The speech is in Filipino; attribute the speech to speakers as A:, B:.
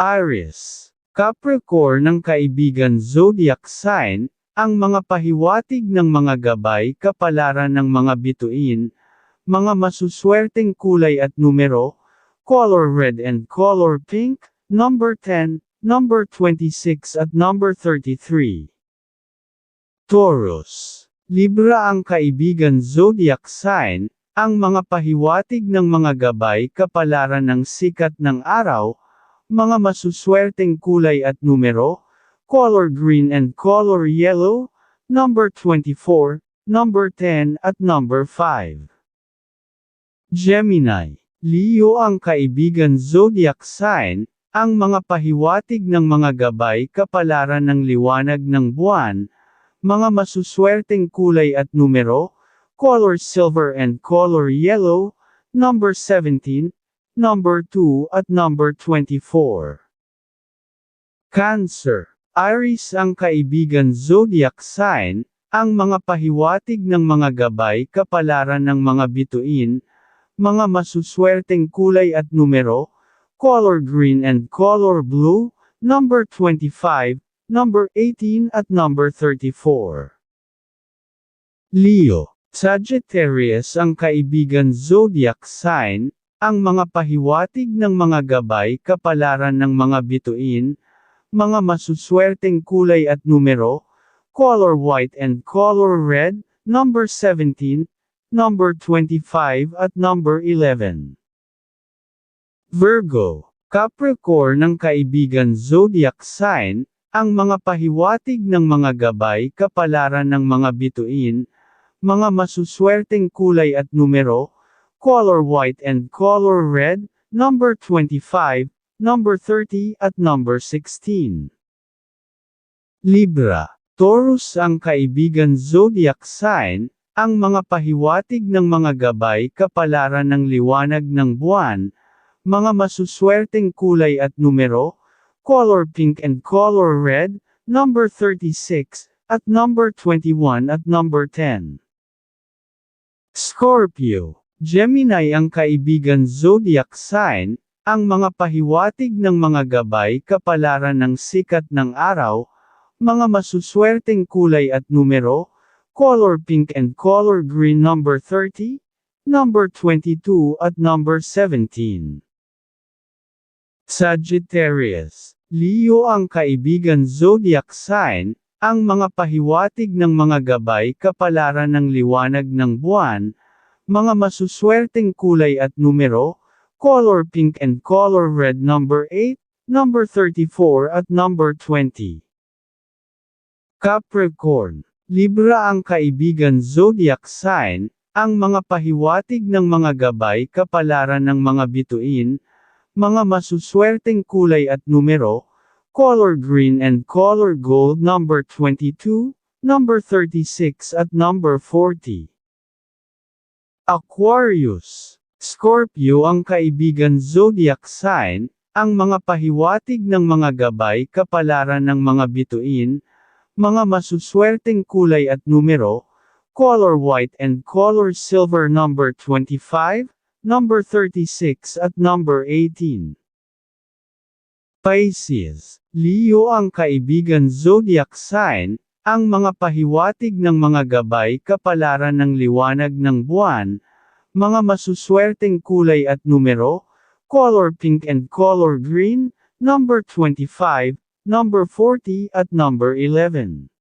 A: Aries, Capricorn ng kaibigan zodiac sign, ang mga pahiwatig ng mga gabay kapalaran ng mga bituin, mga masuswerteng kulay at numero, color red and color pink, number 10, number 26 at number 33. Taurus, Libra ang kaibigan zodiac sign, ang mga pahiwatig ng mga gabay kapalaran ng sikat ng araw, mga masuswerteng kulay at numero, color green and color yellow, number 24, number 10 at number 5. Gemini, Leo ang kaibigan zodiac sign, ang mga pahiwatig ng mga gabay kapalaran ng liwanag ng buwan, mga masuswerteng kulay at numero, color silver and color yellow, number 17, number 2 at number 24. Cancer, Aries ang kaibigan zodiac sign, ang mga pahiwatig ng mga gabay kapalaran ng mga bituin, mga masuswerteng kulay at numero, color green and color blue, number 25, number 18 at number 34. Leo, Sagittarius ang kaibigan zodiac sign, ang mga pahiwatig ng mga gabay kapalaran ng mga bituin, mga masuswerteng kulay at numero, color white and color red, number 17, number 25 at number 11. Virgo, Capricorn ng kaibigan zodiac sign, ang mga pahiwatig ng mga gabay kapalaran ng mga bituin, mga masuswerteng kulay at numero, color white and color red, number 25, number 30 at number 16. Libra, Taurus ang kaibigan zodiac sign, ang mga pahiwatig ng mga gabay kapalaran ng liwanag ng buwan, mga masuswerteng kulay at numero, color pink and color red, number 36, at number 21 at number 10. Scorpio, Gemini ang kaibigan zodiac sign, ang mga pahiwatig ng mga gabay kapalaran ng sikat ng araw, mga masuswerteng kulay at numero, color pink and color green number 30, number 22 at number 17. Sagittarius, Leo ang kaibigan zodiac sign, ang mga pahiwatig ng mga gabay kapalaran ng liwanag ng buwan, mga masuswerteng kulay at numero, color pink and color red number 8, number 34 at number 20. Capricorn, Libra ang kaibigan zodiac sign, ang mga pahiwatig ng mga gabay kapalaran ng mga bituin, mga masuswerteng kulay at numero, color green and color gold number 22, number 36 at number 40. Aquarius, Scorpio ang kaibigan zodiac sign, ang mga pahiwatig ng mga gabay kapalaran ng mga bituin, mga masuswerteng kulay at numero, color white and color silver number 25, number 36 at number 18. Pisces, Leo ang kaibigan zodiac sign, ang mga pahiwatig ng mga gabay kapalaran ng liwanag ng buwan, mga masuswerteng kulay at numero, color pink and color green, number 25, number 40 at number 11.